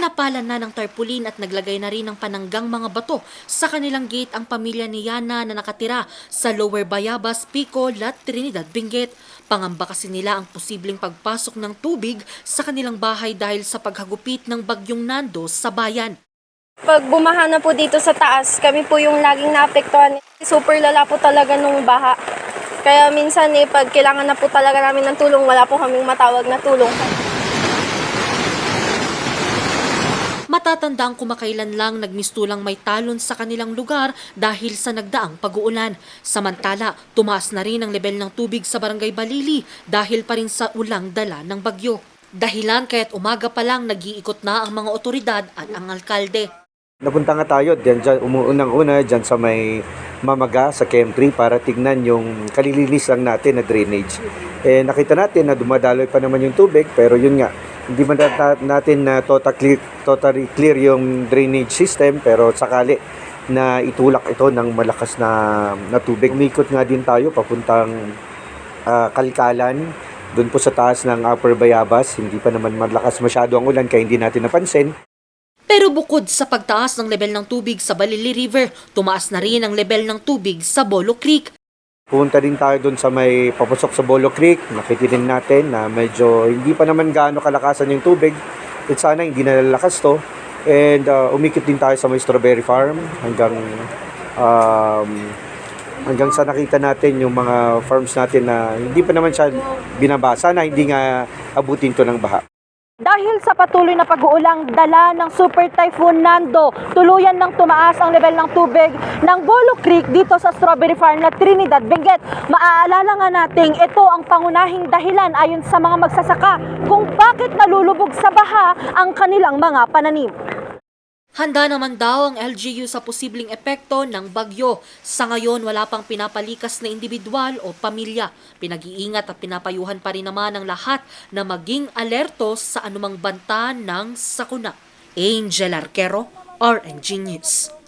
Pinapalan na ng tarpaulin at naglagay na rin ng pananggang mga bato sa kanilang gate ang pamilya ni Yana na nakatira sa Lower Bayabas, Pico, at Trinidad, Benguet. Pangamba kasi nila ang posibleng pagpasok ng tubig sa kanilang bahay dahil sa paghagupit ng bagyong Nando sa bayan. Pag bumaha na po dito sa taas, kami po yung laging naapektuhan. Super lala po talaga nung baha. Kaya minsan eh, pag kailangan na po talaga namin ng tulong, wala po kaming matawag na tulong. Matatanda ang kumakailan lang nagmistulang may talon sa kanilang lugar dahil sa nagdaang pag-uulan. Samantala, tumaas na rin ang level ng tubig sa barangay Balili dahil pa rin sa ulang dala ng bagyo. Dahilan kaya't umaga pa lang nag-iikot na ang mga otoridad at ang alkalde. Napunta nga tayo dyan, dyan umuunang-una dyan sa may mamaga sa KM3 para tignan yung kalilinis lang natin na drainage. Eh, nakita natin na dumadaloy pa naman yung tubig pero yun nga, hindi man nat- natin na total clear, totally clear yung drainage system pero sakali na itulak ito ng malakas na, na tubig. Umikot nga din tayo papuntang ah, Kalkalan, doon po sa taas ng Upper Bayabas. Hindi pa naman malakas masyado ang ulan kaya hindi natin napansin. Pero bukod sa pagtaas ng level ng tubig sa Balili River, tumaas na rin ang level ng tubig sa Bolo Creek. Pumunta din tayo doon sa may papasok sa Bolo Creek. Nakita din natin na medyo hindi pa naman gaano kalakasan yung tubig. At sana hindi na lalakas to. And uh, umikot din tayo sa may strawberry farm hanggang um, hanggang sa nakita natin yung mga farms natin na hindi pa naman siya binabasa na hindi nga abutin to ng baha. Dahil sa patuloy na pag-uulang dala ng Super Typhoon Nando, tuluyan nang tumaas ang level ng tubig ng Bolo Creek dito sa Strawberry Farm na Trinidad, Benguet. Maaalala nga nating ito ang pangunahing dahilan ayon sa mga magsasaka kung bakit nalulubog sa baha ang kanilang mga pananim. Handa naman daw ang LGU sa posibleng epekto ng bagyo. Sa ngayon, wala pang pinapalikas na individual o pamilya. Pinag-iingat at pinapayuhan pa rin naman ang lahat na maging alerto sa anumang banta ng sakuna. Angel Arquero, RNG News.